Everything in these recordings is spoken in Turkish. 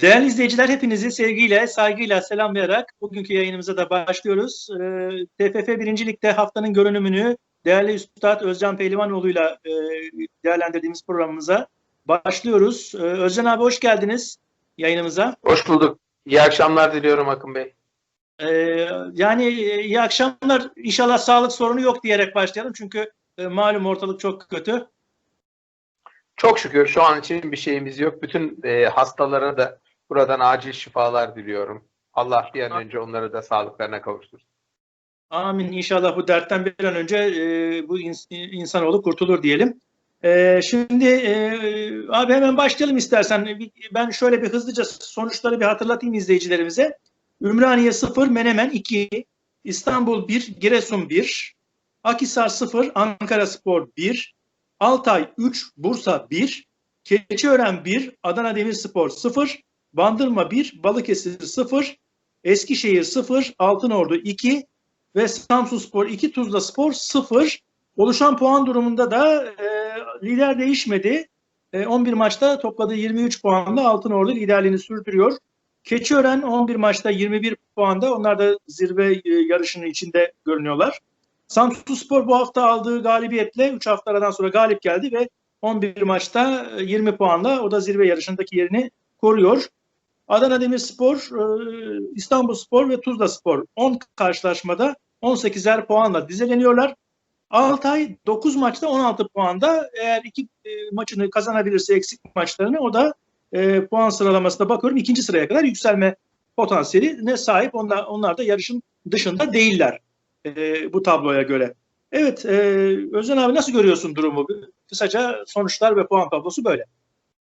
Değerli izleyiciler hepinizi sevgiyle, saygıyla selamlayarak bugünkü yayınımıza da başlıyoruz. Ee, TFF 1. Lig'de haftanın görünümünü değerli Üstad Özcan Pehlivanoğlu'yla e, değerlendirdiğimiz programımıza başlıyoruz. Ee, Özcan abi hoş geldiniz yayınımıza. Hoş bulduk. İyi akşamlar diliyorum Akın Bey. Ee, yani e, iyi akşamlar. İnşallah sağlık sorunu yok diyerek başlayalım. Çünkü e, malum ortalık çok kötü. Çok şükür şu an için bir şeyimiz yok. Bütün e, hastalara da buradan acil şifalar diliyorum. Allah bir an önce onları da sağlıklarına kavuştursun. Amin. İnşallah bu dertten bir an önce e, bu ins insanoğlu kurtulur diyelim. E, şimdi e, abi hemen başlayalım istersen. Ben şöyle bir hızlıca sonuçları bir hatırlatayım izleyicilerimize. Ümraniye 0, Menemen 2, İstanbul 1, Giresun 1, Akisar 0, Ankara Spor 1, Altay 3, Bursa 1, Keçiören 1, Adana Demirspor 0, Bandırma 1, Balıkesir 0, Eskişehir 0, Altınordu 2 ve Samsunspor 2, Tuzla Spor 0. Oluşan puan durumunda da e, lider değişmedi. E, 11 maçta topladığı 23 puanla Altınordu liderliğini sürdürüyor. Keçiören 11 maçta 21 puanda. Onlar da zirve e, yarışının içinde görünüyorlar. Samsunspor bu hafta aldığı galibiyetle 3 hafta aradan sonra galip geldi ve 11 maçta 20 e, puanla o da zirve yarışındaki yerini koruyor. Adana Demirspor, e, İstanbulspor ve Tuzlaspor 10 karşılaşmada 18'er puanla dizeleniyorlar. Altay 9 maçta 16 puanda. Eğer iki e, maçını kazanabilirse eksik maçlarını o da e, puan sıralamasına bakıyorum ikinci sıraya kadar yükselme potansiyeline sahip. Onlar, onlar da yarışın dışında değiller e, bu tabloya göre. Evet, e, Özcan abi nasıl görüyorsun durumu? Kısaca sonuçlar ve puan tablosu böyle.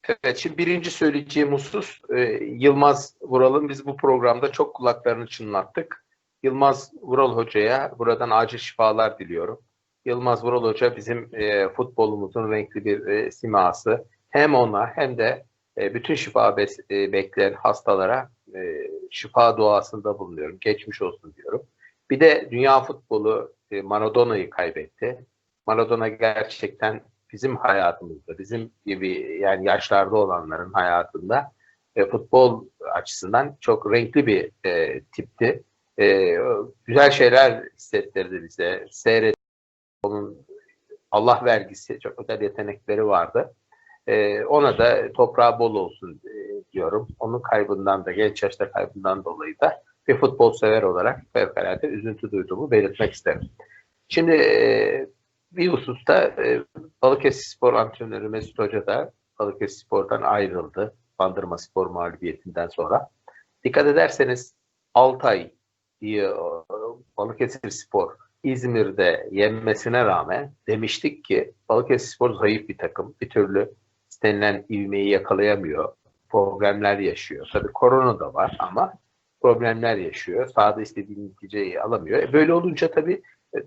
Evet, şimdi birinci söyleyeceğim husus e, Yılmaz Vural'ın biz bu programda çok kulaklarını çınlattık. Yılmaz Vural Hoca'ya buradan acil şifalar diliyorum. Yılmaz Vural Hoca bizim e, futbolumuzun renkli bir e, siması. Hem ona hem de e, bütün şifa bes, e, bekleyen hastalara e, şifa duasında bulunuyorum. Geçmiş olsun diyorum. Bir de dünya futbolu e, Maradona'yı kaybetti. Maradona gerçekten bizim hayatımızda, bizim gibi yani yaşlarda olanların hayatında e, futbol açısından çok renkli bir e, tipti. E, güzel şeyler hissettirdi bize. Seyret onun Allah vergisi çok özel yetenekleri vardı. E, ona da toprağı bol olsun e, diyorum. Onun kaybından da genç yaşta kaybından dolayı da bir futbol sever olarak fevkalade üzüntü duyduğumu belirtmek isterim. Şimdi e, bir hususta e, Balıkesir Spor antrenörü Mesut Hoca da Balıkesir Spor'dan ayrıldı. Bandırma Spor mağlubiyetinden sonra. Dikkat ederseniz Altay e, Balıkesir Spor İzmir'de yenmesine rağmen demiştik ki Balıkesir Spor zayıf bir takım. Bir türlü istenilen ivmeyi yakalayamıyor. Problemler yaşıyor. Tabii korona da var ama problemler yaşıyor. Sahada istediği neticeyi alamıyor. E böyle olunca tabii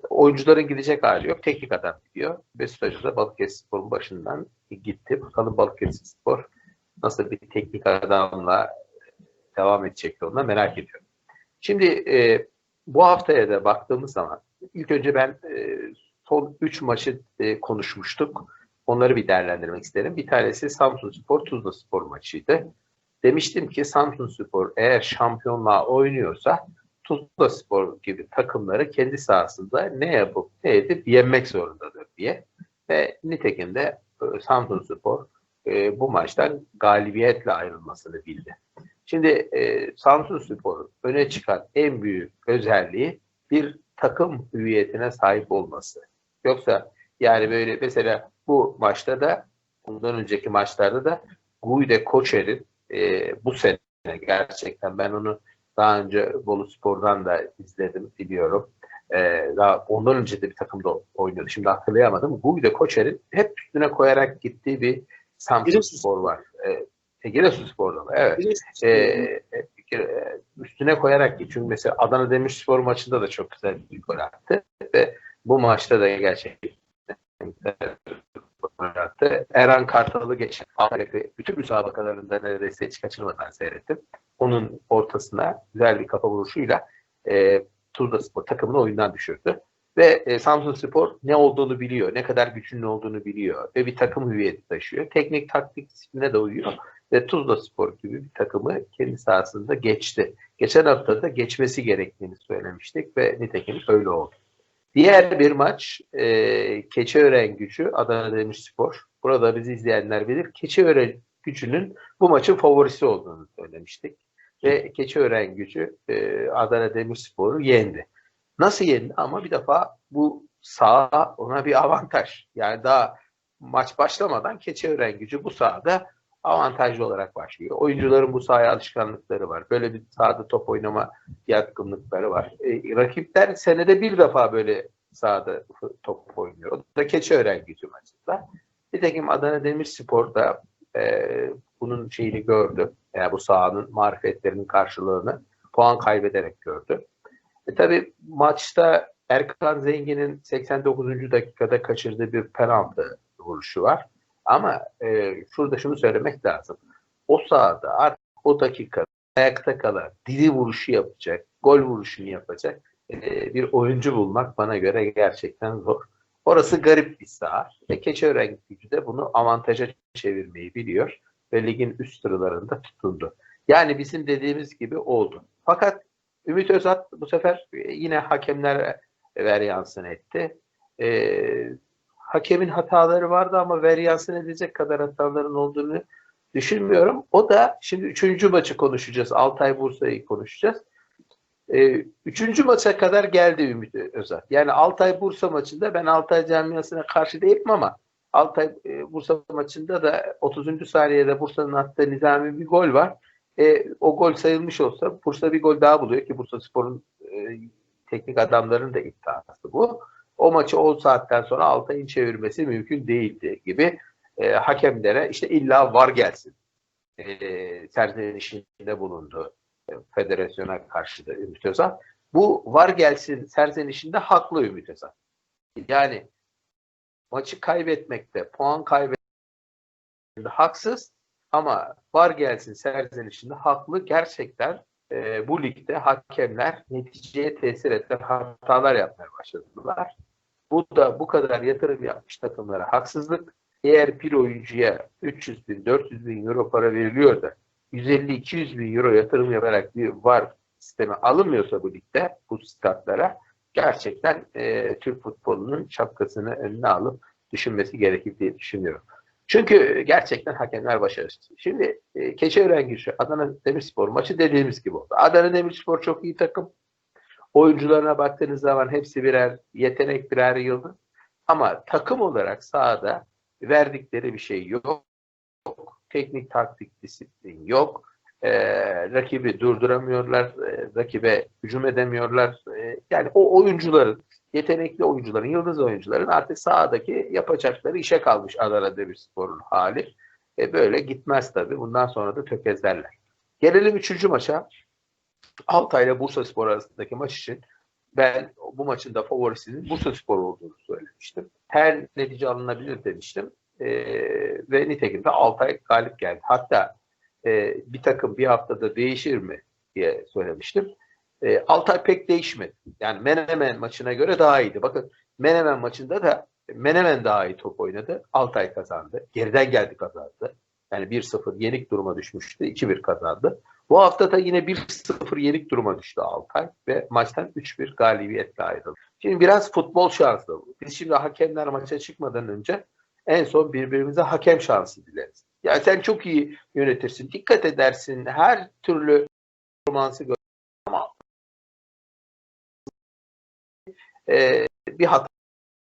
oyuncuların gidecek hali yok. Teknik adam gidiyor. Beşiktaş'ta da Balıkesir Spor'un başından gitti. Bakalım Balıkesir Spor nasıl bir teknik adamla devam edecek yoluna merak ediyorum. Şimdi e, bu haftaya da baktığımız zaman ilk önce ben e, son 3 maçı e, konuşmuştuk. Onları bir değerlendirmek isterim. Bir tanesi Samsun Spor, Tuzla Spor maçıydı. Demiştim ki Samsun Spor eğer şampiyonluğa oynuyorsa Tuzla Spor gibi takımları kendi sahasında ne yapıp ne edip yenmek zorundadır diye. Ve nitekim de e, Samsun Spor e, bu maçtan galibiyetle ayrılmasını bildi. Şimdi e, Samsun Spor'un öne çıkan en büyük özelliği bir takım hüviyetine sahip olması. Yoksa yani böyle mesela bu maçta da bundan önceki maçlarda da Guide Koçer'in e, bu sene gerçekten ben onu daha önce Bolu Spor'dan da izledim, biliyorum. Ee, daha ondan önce de bir takımda oynuyordu. Şimdi hatırlayamadım. Guido Koçer'in hep üstüne koyarak gittiği bir Samsun Spor var. Ee, Giresun Spor'da mı? Evet. Ee, e, üstüne koyarak gitti. Çünkü mesela Adana Demirspor maçında da çok güzel bir gol attı. Ve bu maçta da gerçekten attı. Eren Kartal'ı geçen bütün müsabakalarında neredeyse hiç kaçırmadan seyrettim. Onun ortasına güzel bir kafa vuruşuyla e, Tuzla Spor takımını oyundan düşürdü. Ve e, Samsun Spor ne olduğunu biliyor, ne kadar güçlü olduğunu biliyor ve bir takım hüviyeti taşıyor. Teknik taktik disipline de uyuyor. ve Tuzla Spor gibi bir takımı kendi sahasında geçti. Geçen hafta da geçmesi gerektiğini söylemiştik ve nitekim öyle oldu. Diğer bir maç e, Keçiören Gücü Adana Demirspor. Burada bizi izleyenler bilir. Keçiören Gücü'nün bu maçın favorisi olduğunu söylemiştik. Ve Keçiören Gücü e, Adana Demirspor'u yendi. Nasıl yendi? Ama bir defa bu saha ona bir avantaj. Yani daha maç başlamadan Keçiören Gücü bu sahada avantajlı olarak başlıyor. Oyuncuların bu sahaya alışkanlıkları var. Böyle bir sahada top oynama yatkınlıkları var. E, rakipler senede bir defa böyle sahada top oynuyor. O da Keçiören Gücü maçında. Nitekim Adana Demirspor da e, bunun şeyini gördü. Yani bu sahanın marifetlerinin karşılığını puan kaybederek gördü. E, tabii maçta Erkan Zengin'in 89. dakikada kaçırdığı bir penaltı vuruşu var. Ama e, şurada şunu söylemek lazım. O sahada artık o dakika ayakta kalan, dili vuruşu yapacak, gol vuruşunu yapacak e, bir oyuncu bulmak bana göre gerçekten zor. Orası garip bir saha ve Keçiören gücü de bunu avantaja çevirmeyi biliyor ve ligin üst sıralarında tutundu. Yani bizim dediğimiz gibi oldu. Fakat Ümit Özat bu sefer yine hakemler veryansın etti. Ee, hakemin hataları vardı ama veryansın edecek kadar hataların olduğunu düşünmüyorum. O da şimdi üçüncü maçı konuşacağız. Altay Bursa'yı konuşacağız. Ee, üçüncü maça kadar geldi Ümit Özat. Yani Altay Bursa maçında ben Altay camiasına karşı değilim ama Altay e, Bursa maçında da 30. saniyede Bursa'nın attığı nizami bir gol var. E, o gol sayılmış olsa Bursa bir gol daha buluyor ki Bursa Spor'un e, teknik adamların da iddiası bu. O maçı 10 saatten sonra Altay'ın çevirmesi mümkün değildi gibi e, hakemlere işte illa var gelsin e, serzenişinde bulundu e, federasyona karşı da Ümit Özal. Bu var gelsin serzenişinde haklı Ümit Özal. Yani maçı kaybetmekte, puan kaybetmekte haksız ama var gelsin serzenişinde haklı. Gerçekten e, bu ligde hakemler neticeye tesir eden hatalar yapmaya başladılar. Bu da bu kadar yatırım yapmış takımlara haksızlık. Eğer bir oyuncuya 300 bin, 400 bin euro para veriliyor da 150-200 bin euro yatırım yaparak bir var sistemi alınmıyorsa bu ligde, bu statlara gerçekten e, Türk futbolunun şapkasını önüne alıp düşünmesi gerekir diye düşünüyorum. Çünkü gerçekten hakemler başarısız. Şimdi e, Keçiören Güçlü, Adana Demirspor maçı dediğimiz gibi oldu. Adana Demirspor çok iyi takım. Oyuncularına baktığınız zaman hepsi birer yetenek, birer yıldız. Ama takım olarak sahada verdikleri bir şey yok. Teknik taktik disiplin yok. E, rakibi durduramıyorlar. E, rakibe hücum edemiyorlar. E, yani o oyuncuların yetenekli oyuncuların, yıldız oyuncuların artık sahadaki yapacakları işe kalmış Adana Demirspor'un hali. E böyle gitmez tabii. Bundan sonra da tökezlerler. Gelelim üçüncü maça. Altay ile Bursa Spor arasındaki maç için ben bu maçın da favorisinin Bursa Spor olduğunu söylemiştim. Her netice alınabilir demiştim. E, ve nitekim de Altay galip geldi. Hatta e, bir takım bir haftada değişir mi diye söylemiştim. E, Altay pek değişmedi. Yani Menemen maçına göre daha iyiydi. Bakın Menemen maçında da Menemen daha iyi top oynadı. Altay kazandı. Geriden geldi kazandı. Yani 1-0 yenik duruma düşmüştü. 2-1 kazandı. Bu hafta da yine 1-0 yenik duruma düştü Altay ve maçtan 3-1 galibiyetle ayrıldı. Şimdi biraz futbol şansı. Biz şimdi hakemler maça çıkmadan önce en son birbirimize hakem şansı dileriz. Ya sen çok iyi yönetirsin, dikkat edersin, her türlü performansı gör ama e, bir hata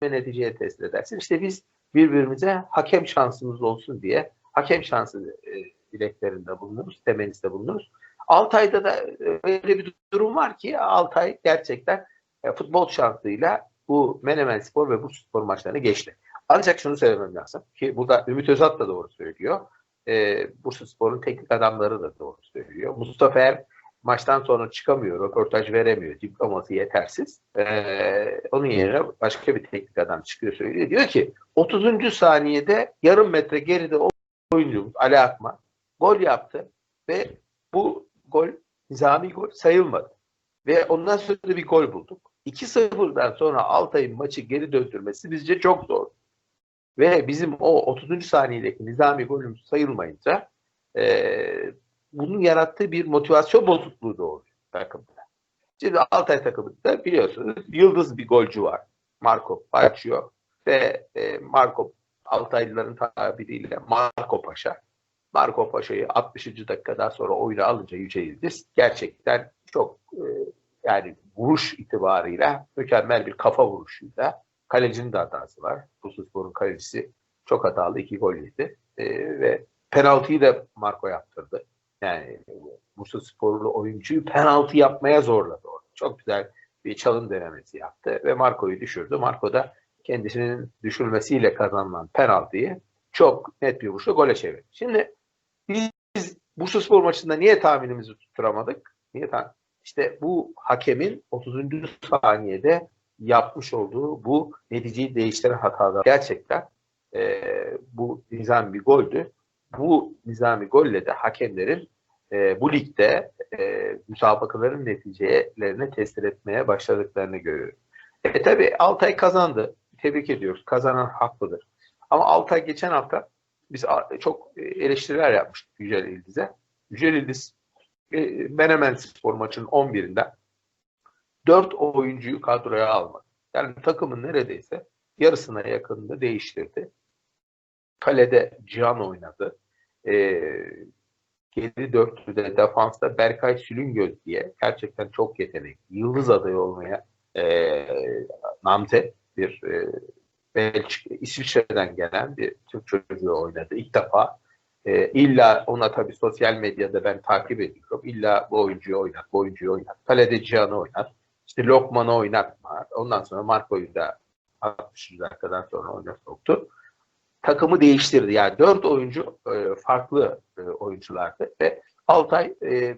ve neticeye test edersin. İşte biz birbirimize hakem şansımız olsun diye hakem şansı e, dileklerinde bulunuruz, temennisinde bulunuruz. Altay'da da öyle bir durum var ki Altay gerçekten e, futbol şansıyla bu Menemen Spor ve bu spor maçlarını geçti. Ancak şunu söylemem lazım ki burada Ümit Özat da doğru söylüyor. E, Bursa Spor'un teknik adamları da doğru söylüyor. Mustafa Er maçtan sonra çıkamıyor, röportaj veremiyor, diploması yetersiz. Ee, onun yerine başka bir teknik adam çıkıyor söylüyor. Diyor ki 30. saniyede yarım metre geride oyuncumuz Ali Akman gol yaptı ve bu gol nizami gol sayılmadı. Ve ondan sonra bir gol bulduk. 2-0'dan sonra Altay'ın maçı geri döndürmesi bizce çok zor. Ve bizim o 30. saniyedeki nizami golümüz sayılmayınca Ee, bunun yarattığı bir motivasyon bozukluğu doğuruyor takımda. Şimdi Altay takımında biliyorsunuz yıldız bir golcü var. Marco Pacho ve e, Marco Altaylıların tabiriyle Marco Paşa. Marco Paşa'yı 60. dakikadan sonra oyuna alınca Yüce Yıldız gerçekten çok e, yani vuruş itibarıyla mükemmel bir kafa vuruşuyla kalecinin de hatası var. Bursaspor'un kalecisi çok hatalı iki gol yedi. E, ve penaltıyı da Marco yaptırdı. Yani Bursasporlu oyuncuyu penaltı yapmaya zorladı. Orada. Çok güzel bir çalım denemesi yaptı ve Marco'yu düşürdü. Marco da kendisinin düşürmesiyle kazanılan penaltıyı çok net bir vuruşla gole çevirdi. Şimdi biz Bursaspor maçında niye tahminimizi tutturamadık? Niye tahmin? İşte bu hakemin 30. saniyede yapmış olduğu bu neticeyi değiştiren hatalar. Gerçekten e, bu nizami goldü. Bu nizami golle de hakemlerin e, bu ligde e, müsabakaların neticelerini test etmeye başladıklarını görüyoruz. E tabi Altay kazandı. Tebrik ediyoruz. Kazanan haklıdır. Ama Altay geçen hafta biz çok eleştiriler yapmıştık Yücel İldiz'e. Yücel İldiz e, Menemen Spor maçının 11'inde 4 oyuncuyu kadroya almadı. Yani takımın neredeyse yarısına yakınında değiştirdi. Kalede Cihan oynadı. E, geri dörtlüde defansta Berkay Sülüngöz diye gerçekten çok yetenekli. Yıldız adayı olmaya e, namzet bir e, Belçika, İsviçre'den gelen bir Türk çocuğu oynadı. İlk defa e, illa ona tabii sosyal medyada ben takip ediyorum. İlla bu oyuncuyu oynat, bu oyuncuyu oynat. Kalede Cihan'ı oynat. İşte Lokman'ı oynatma. Ondan sonra Marco'yu da 60. dakikadan sonra oyuna soktu. Takımı değiştirdi. Yani dört oyuncu e, farklı e, oyunculardı ve Altay e,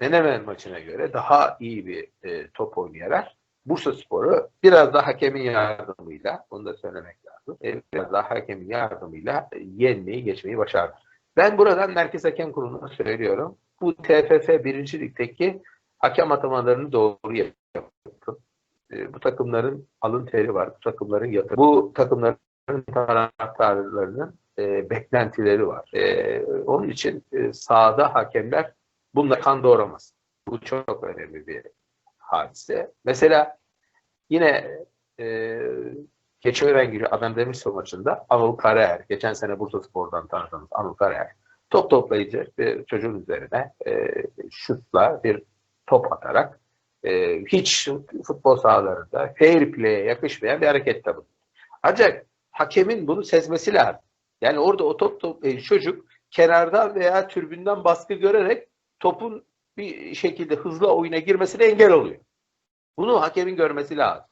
Menemen maçına göre daha iyi bir e, top oynayarak Bursa Spor'u biraz da hakemin yardımıyla, onu da söylemek lazım, e, biraz daha hakemin yardımıyla yenmeyi, geçmeyi başardı. Ben buradan Merkez Hakem Kurulu'na söylüyorum. Bu TFF 1. Lig'deki hakem atamalarını doğru yapın. E, bu takımların alın teri var, bu takımların yatırım. Bu takımların taraftarlarının e, beklentileri var. E, onun için e, sahada hakemler bununla kan doğramaz. Bu çok önemli bir hadise. Mesela yine e, Keçiören günü Adem Demirspor maçında Anıl Karaer, geçen sene Bursa Spor'dan tanıdığımız Anıl Karaer, top toplayıcı bir çocuğun üzerine e, şutla bir top atarak e, hiç futbol sahalarında fair play'e yakışmayan bir hareket tabii. Ancak hakemin bunu sezmesi lazım. Yani orada o top, top e, çocuk kenardan veya türbünden baskı görerek topun bir şekilde hızlı oyuna girmesine engel oluyor. Bunu hakemin görmesi lazım.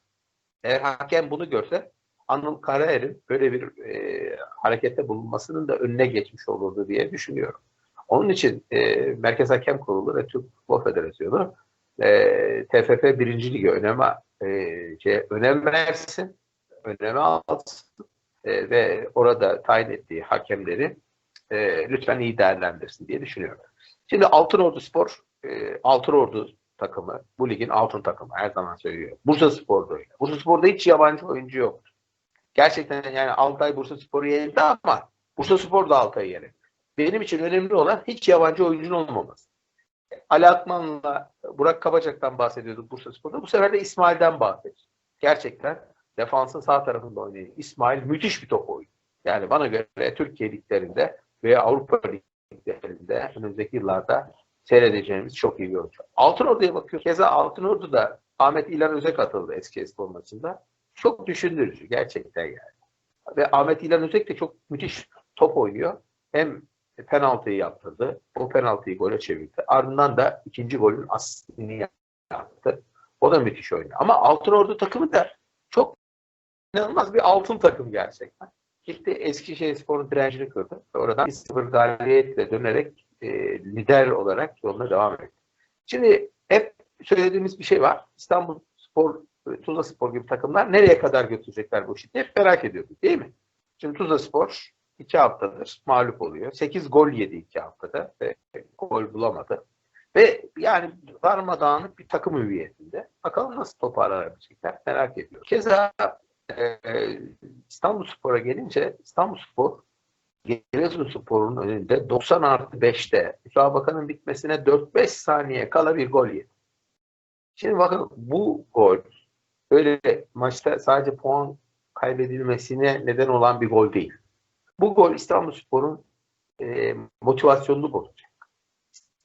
Eğer hakem bunu görse Anıl Karaer'in böyle bir e, harekette bulunmasının da önüne geçmiş olurdu diye düşünüyorum. Onun için e, Merkez Hakem Kurulu ve Türk Futbol Federasyonu e, TFF 1. Ligi öneme, e, şey, önem versin, öneme alsın e, ve orada tayin ettiği hakemleri e, lütfen iyi değerlendirsin diye düşünüyorum. Şimdi Altınordu Spor, e, Altınordu takımı, bu ligin altın takımı her zaman söylüyor. Bursa Spor'da öyle. Bursa Spor'da hiç yabancı oyuncu yok. Gerçekten yani Altay Bursa Spor'u yenildi ama Bursa Spor da Altay'ı yenildi. Benim için önemli olan hiç yabancı oyuncunun olmaması. Ali Akman'la Burak Kabacak'tan bahsediyorduk Bursa Spor'da. Bu sefer de İsmail'den bahsediyoruz. Gerçekten defansın sağ tarafında oynayan İsmail müthiş bir top oynuyor. Yani bana göre Türkiye liglerinde veya Avrupa liglerinde önümüzdeki yıllarda seyredeceğimiz çok iyi bir oyuncu. Altınordu'ya bakıyoruz. Keza Altınordu'da Ahmet İlhan Öz'e katıldı eski spor maçında. Çok düşündürücü gerçekten yani. Ve Ahmet İlhan Özek de çok müthiş top oynuyor. Hem penaltıyı yaptırdı. O penaltıyı gole çevirdi. Ardından da ikinci golün aslını yaptı. O da müthiş oynuyor. Ama Altınordu takımı da çok inanılmaz bir altın takım gerçekten. Gitti Eskişehir Spor'un direncini kırdı. Oradan 1-0 galibiyetle dönerek e, lider olarak yoluna devam etti. Şimdi hep söylediğimiz bir şey var. İstanbul Spor, Tuzla Spor gibi takımlar nereye kadar götürecekler bu işi hep merak ediyorduk değil mi? Şimdi Tuzla Spor iki haftadır mağlup oluyor. Sekiz gol yedi iki haftada ve gol bulamadı. Ve yani darmadağınık bir takım hüviyetinde. Bakalım nasıl toparlanabilecekler merak ediyorum. Keza e, İstanbul Spor'a gelince İstanbul Spor Giresunspor'un önünde 90 artı 5'te müsabakanın bitmesine 4-5 saniye kala bir gol yedi. Şimdi bakın bu gol böyle maçta sadece puan kaybedilmesine neden olan bir gol değil. Bu gol İstanbulspor'un e, motivasyonunu bozacak.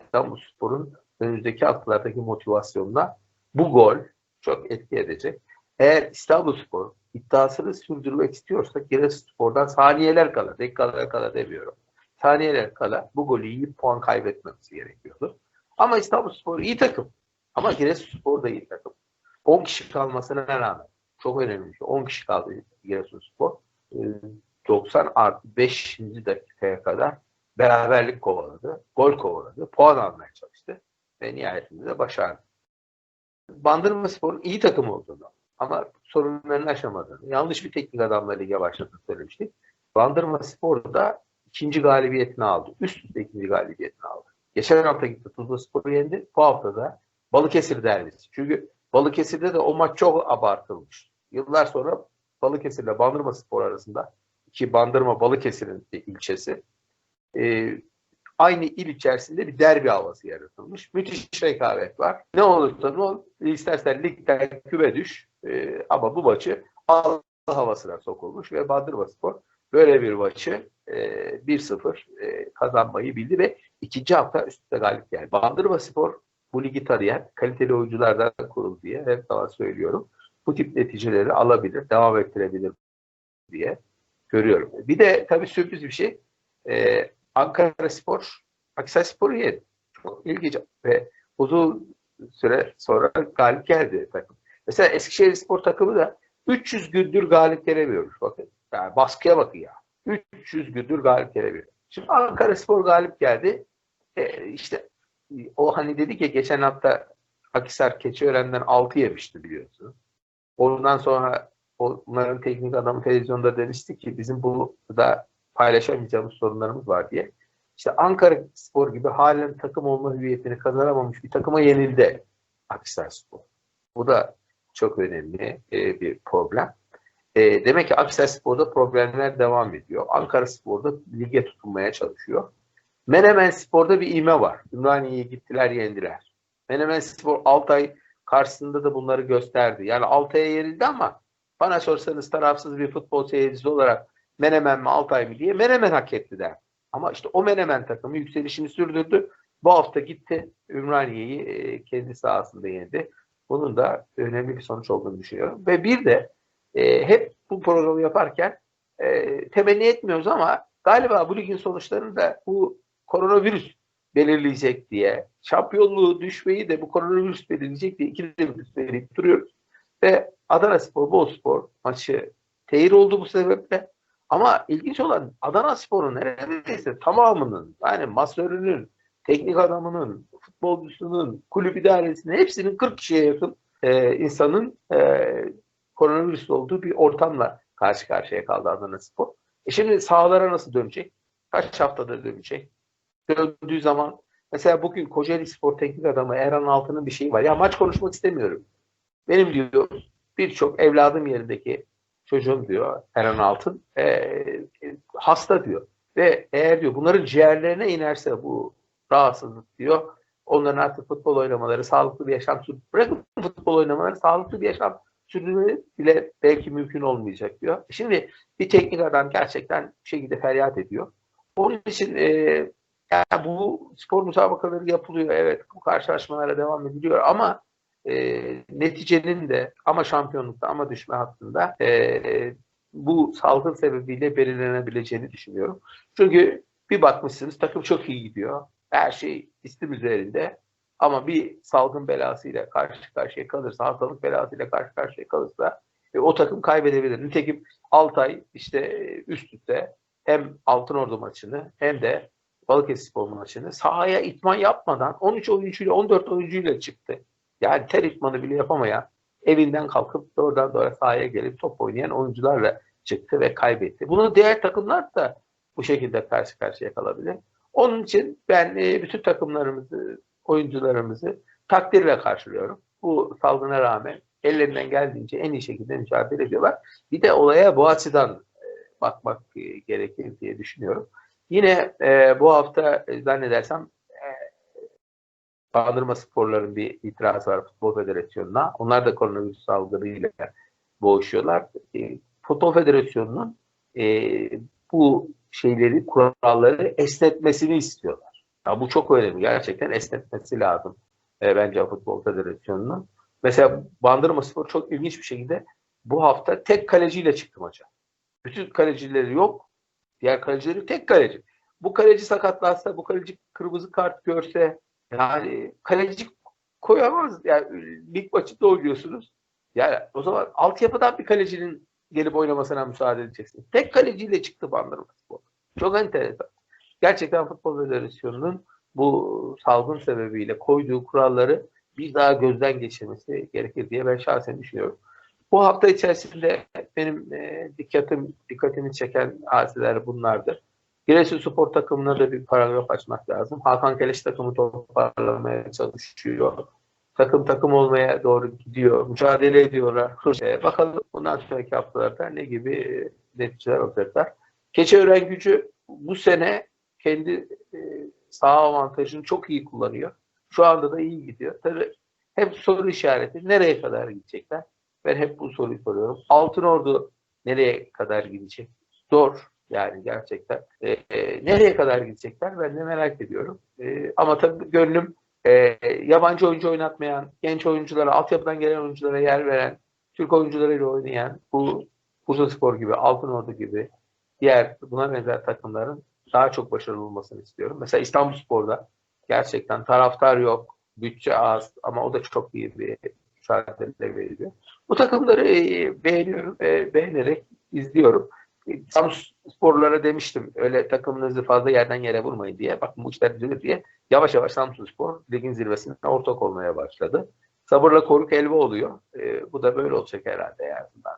İstanbulspor'un önümüzdeki haftalardaki motivasyonuna bu gol çok etki edecek. Eğer İstanbulspor iddiasını sürdürmek istiyorsa Giresunspor'dan saniyeler kala, dakikalar kala demiyorum. Saniyeler kala bu golü yiyip puan kaybetmemesi gerekiyordu. Ama İstanbulspor iyi takım. Ama Giresunspor da iyi takım. 10 kişi kalmasına rağmen çok önemli şey. 10 kişi kaldı Giresunspor. Ee, 90 artı 5. dakikaya kadar beraberlik kovaladı. Gol kovaladı. Puan almaya çalıştı. Ve nihayetinde de başardı. Bandırma Spor'un iyi takım olduğunu ama sorunlarını aşamadığını, yanlış bir teknik adamla lige başladığını söylemiştik. Bandırma Spor da ikinci galibiyetini aldı. Üst üste ikinci galibiyetini aldı. Geçen hafta gitti Tuzla Spor'u yendi. Bu hafta da Balıkesir derbisi. Çünkü Balıkesir'de de o maç çok abartılmış. Yıllar sonra Balıkesir ile Bandırma Spor arasında ki Bandırma Balıkesir'in ilçesi e, aynı il içerisinde bir derbi havası yaratılmış. Müthiş rekabet var. Ne olursa ne olur, istersen ligden küme düş e, ama bu maçı al havasına sokulmuş ve Bandırma Spor böyle bir maçı e, 1-0 e, kazanmayı bildi ve ikinci hafta üstte galip geldi. Bandırma Spor bu ligi tarayan kaliteli oyunculardan kurul diye hep zaman söylüyorum. Bu tip neticeleri alabilir, devam ettirebilir diye görüyorum. Bir de tabii sürpriz bir şey. E, Ankara Spor, Aksaray Spor'u yedi. Çok ilginç ve uzun süre sonra galip geldi takım. Mesela Eskişehir Spor takımı da 300 gündür galip gelemiyormuş bakın. Yani baskıya bakın ya. 300 gündür galip gelemiyor. Şimdi Ankara Spor galip geldi. E, işte o hani dedi ki geçen hafta Akisar Keçiören'den 6 yemişti biliyorsunuz. Ondan sonra onların teknik adamı televizyonda demişti ki bizim burada paylaşamayacağımız sorunlarımız var diye. İşte Ankara Spor gibi halen takım olma hüviyetini kazanamamış bir takıma yenildi Akisar Spor. Bu da çok önemli e, bir problem. E, demek ki Akisar Spor'da problemler devam ediyor. Ankara Spor'da lige tutunmaya çalışıyor. Menemen Spor'da bir ivme var. Ümraniye'ye gittiler, yendiler. Menemen Spor Altay karşısında da bunları gösterdi. Yani Altay'a yenildi ama bana sorsanız tarafsız bir futbol seyircisi olarak Menemen mi Altay mı diye Menemen hak etti der. Ama işte o Menemen takımı yükselişini sürdürdü. Bu hafta gitti Ümraniye'yi e, kendi sahasında yendi. Bunun da önemli bir sonuç olduğunu düşünüyorum. Ve bir de e, hep bu programı yaparken e, temenni etmiyoruz ama galiba bu ligin sonuçlarını da bu koronavirüs belirleyecek diye, şampiyonluğu düşmeyi de bu koronavirüs belirleyecek diye ikili bir söyleyip duruyoruz. Ve Adana Spor, Bolu maçı tehir oldu bu sebeple. Ama ilginç olan Adana Spor'un neredeyse tamamının yani masörünün, teknik adamının, futbolcusunun, kulüp idaresinin hepsinin 40 kişiye yakın e, insanın e, koronavirüs olduğu bir ortamla karşı karşıya kaldı Adana Spor. E şimdi sahalara nasıl dönecek? Kaç haftadır dönecek? Döndüğü zaman mesela bugün Kocaeli Spor teknik adamı Erhan Altı'nın bir şeyi var. Ya maç konuşmak istemiyorum. Benim diyor birçok evladım yerindeki çocuğum diyor Eren Altın e, hasta diyor. Ve eğer diyor bunların ciğerlerine inerse bu rahatsızlık diyor onların artık futbol oynamaları, sağlıklı bir yaşam sür bırakın futbol oynamaları, sağlıklı bir yaşam sürdürmeleri bile belki mümkün olmayacak diyor. Şimdi bir teknik adam gerçekten bir şekilde feryat ediyor. Onun için e, yani bu spor müsabakaları yapılıyor. Evet bu karşılaşmalara devam ediliyor ama e, neticenin de ama şampiyonlukta ama düşme hattında e, bu salgın sebebiyle belirlenebileceğini düşünüyorum. Çünkü bir bakmışsınız takım çok iyi gidiyor. Her şey istim üzerinde. Ama bir salgın belasıyla karşı karşıya kalırsa, hastalık belasıyla karşı karşıya kalırsa e, o takım kaybedebilir. Nitekim Altay işte üst üste hem Altınordu maçını hem de Balıkesir Spor maçını sahaya itman yapmadan 13 oyuncuyla 14 oyuncuyla çıktı. Yani ter itmanı bile yapamayan evinden kalkıp doğrudan doğru sahaya gelip top oynayan oyuncularla çıktı ve kaybetti. Bunu diğer takımlar da bu şekilde karşı karşıya kalabilir. Onun için ben e, bütün takımlarımızı, oyuncularımızı takdirle karşılıyorum. Bu salgına rağmen ellerinden geldiğince en iyi şekilde mücadele ediyorlar. Bir de olaya bu açıdan e, bakmak e, gerekir diye düşünüyorum. Yine e, bu hafta e, zannedersem Bandırma Sporların bir itirazı var Futbol Federasyonu'na. Onlar da koronavirüs salgınıyla boğuşuyorlar. E, Futbol Federasyonu'nun bu şeyleri, kuralları esnetmesini istiyorlar. Ya bu çok önemli. Gerçekten esnetmesi lazım e, bence Futbol Federasyonu'nun. Mesela Bandırma Spor çok ilginç bir şekilde bu hafta tek kaleciyle çıktı maça. Bütün kalecileri yok. Diğer kalecileri tek kaleci. Bu kaleci sakatlansa, bu kaleci kırmızı kart görse yani kaleci koyamaz. Yani lig maçında oynuyorsunuz. Yani o zaman altyapıdan bir kalecinin gelip oynamasına müsaade edeceksin. Tek kaleciyle çıktı Bandırma Spor. Çok enteresan. Gerçekten Futbol Federasyonu'nun bu salgın sebebiyle koyduğu kuralları bir daha gözden geçirmesi gerekir diye ben şahsen düşünüyorum. Bu hafta içerisinde benim e, dikkatim dikkatimi çeken hadiseler bunlardır. Giresun Spor takımına da bir paragraf açmak lazım. Hakan Keleş takımı toparlamaya çalışıyor. Takım takım olmaya doğru gidiyor. Mücadele ediyorlar. E, bakalım bundan sonraki haftalarda ne gibi e, neticeler olacaklar. Keçiören gücü bu sene kendi e, saha avantajını çok iyi kullanıyor. Şu anda da iyi gidiyor. Tabii hep soru işareti. Nereye kadar gidecekler? Ben hep bu soruyu soruyorum. Altın Ordu nereye kadar gidecek? Zor yani gerçekten. E, e, nereye kadar gidecekler? Ben de merak ediyorum. E, ama tabii gönlüm e, yabancı oyuncu oynatmayan, genç oyunculara, altyapıdan gelen oyunculara yer veren, Türk oyuncularıyla oynayan bu Bursa Spor gibi, Altın Ordu gibi diğer buna benzer takımların daha çok başarılı olmasını istiyorum. Mesela İstanbul Spor'da gerçekten taraftar yok, bütçe az ama o da çok iyi bir mücadele veriyor. Bu takımları e, beğeniyorum ve beğenerek izliyorum. Samsun Sporlara demiştim öyle takımınızı fazla yerden yere vurmayın diye. Bakın bu işler düzelir diye. Yavaş yavaş Samsun Spor ligin zirvesine ortak olmaya başladı. Sabırla koruk elve oluyor. E, bu da böyle olacak herhalde yani. bundan.